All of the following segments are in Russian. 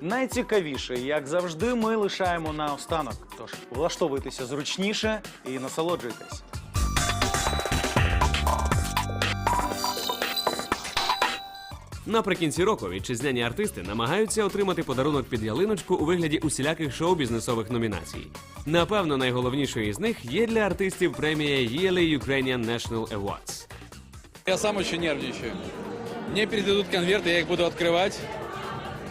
Найцікавіше, як завжди, ми лишаємо на останок. Тож влаштовуйтеся зручніше і насолоджуйтесь. Наприкінці року вітчизняні артисти намагаються отримати подарунок під ялиночку у вигляді усіляких шоу-бізнесових номінацій. Напевно, найголовнішою із них є для артистів премія Yearly Ukrainian National Awards. Я сам очень нервничаю. Мне передадут конверты, я их буду открывать.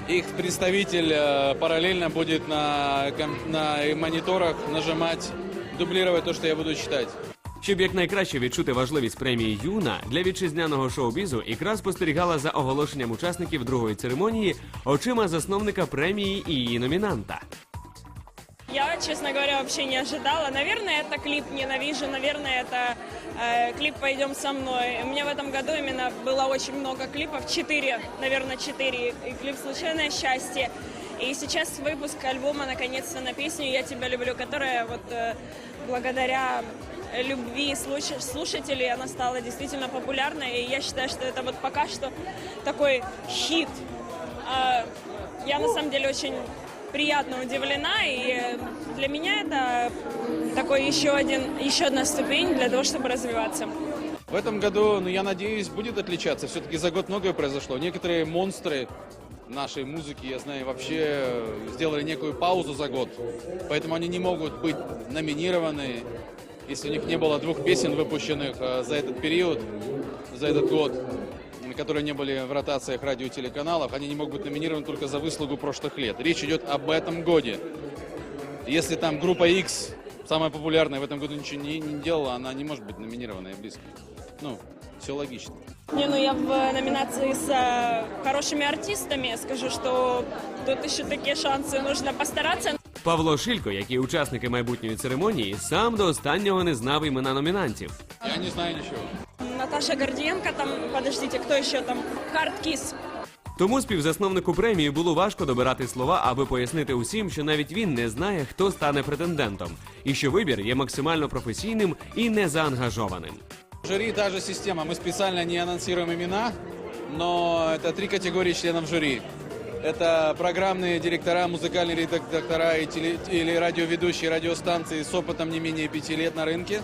Их представитель э, параллельно будет на, на мониторах нажимать, дублировать то, что я буду читать. Щоб якнайкраще відчути важливість премії Юна для вітчизняного шоу-бізу, ікра спостерігала за оголошенням учасників другої церемонії очима засновника премії і її номінанта. Я, честно говоря, вообще не ожидала. Наверное, это клип «Ненавижу», наверное, это э, клип «Пойдем со мной». У меня в этом году именно было очень много клипов, четыре, наверное, четыре. И клип «Случайное счастье». И сейчас выпуск альбома, наконец-то, на песню «Я тебя люблю», которая вот э, благодаря любви слуш- слушателей она стала действительно популярной. И я считаю, что это вот пока что такой хит. А, Я на самом деле очень приятно удивлена, и э, для меня это такой еще один, еще одна ступень для того, чтобы развиваться. В этом году, ну, я надеюсь, будет отличаться. Все-таки за год многое произошло. Некоторые монстры нашей музыки, я знаю, вообще э, сделали некую паузу за год. Поэтому они не могут быть номинированы, если у них не было двух песен, выпущенных э, за этот период, за этот год, которые не были в ротациях радио и телеканалов, они не могут быть номинированы только за выслугу прошлых лет. Речь идет об этом годе. Если там группа X, самая популярная в этом году, ничего не, не делала, она не может быть номинированной близко. Ну, все логично. Не, ну я в номинации с э, хорошими артистами скажу, что тут еще такие шансы, нужно постараться. Павло Шилько, як і учасники майбутньої церемонії, сам до останнього не знав імена номінантів. Я не знаю ничего. Наташа Гордиенко там, подождите, кто еще там? Хардкис. Тому співзасновнику премії було важко добирати слова, аби пояснити усім, що навіть він не знає, хто стане претендентом, і що вибір є максимально професійним і незаангажованим. Жюри та же система. Мы специально не анонсируем имена, но это три категории членов жюри. Это программные директора, музыкальные редактора и теле- или радиоведущие радиостанции с опытом не менее пяти лет на рынке.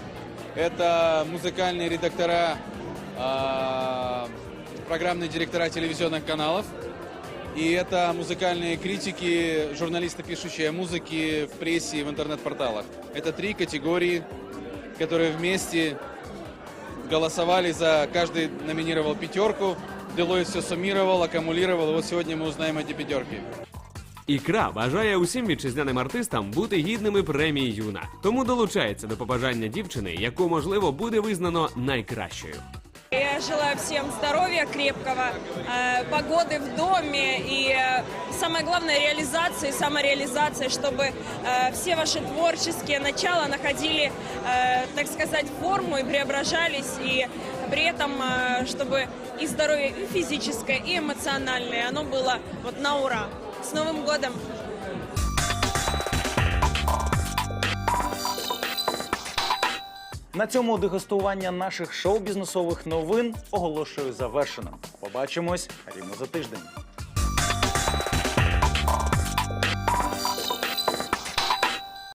Это музыкальные редактора, а, программные директора телевизионных каналов. И это музыкальные критики, журналисты, пишущие о музыке в прессе и в интернет-порталах. Это три категории, которые вместе голосовали за... Каждый номинировал пятерку. Делойт все суммировал, аккумулировал. И вот сегодня мы узнаем эти пятерки. Ікра бажає усім вітчизняним артистам бути гідними премії Юна, тому долучається до побажання дівчини, яку можливо буде визнано найкращою. Я желаю всем здоровья крепкого, э, погоды в доме и э, самое главное реализации, самореализации, чтобы э, все ваши творческие начала находили, так сказать, форму и преображались, и при этом, чтобы и здоровье и физическое, и эмоциональное, оно было вот на ура. С Новым годом! На цьому дегустування наших шоу-бізнесових новин оголошую завершеним. Побачимось рівно за тиждень.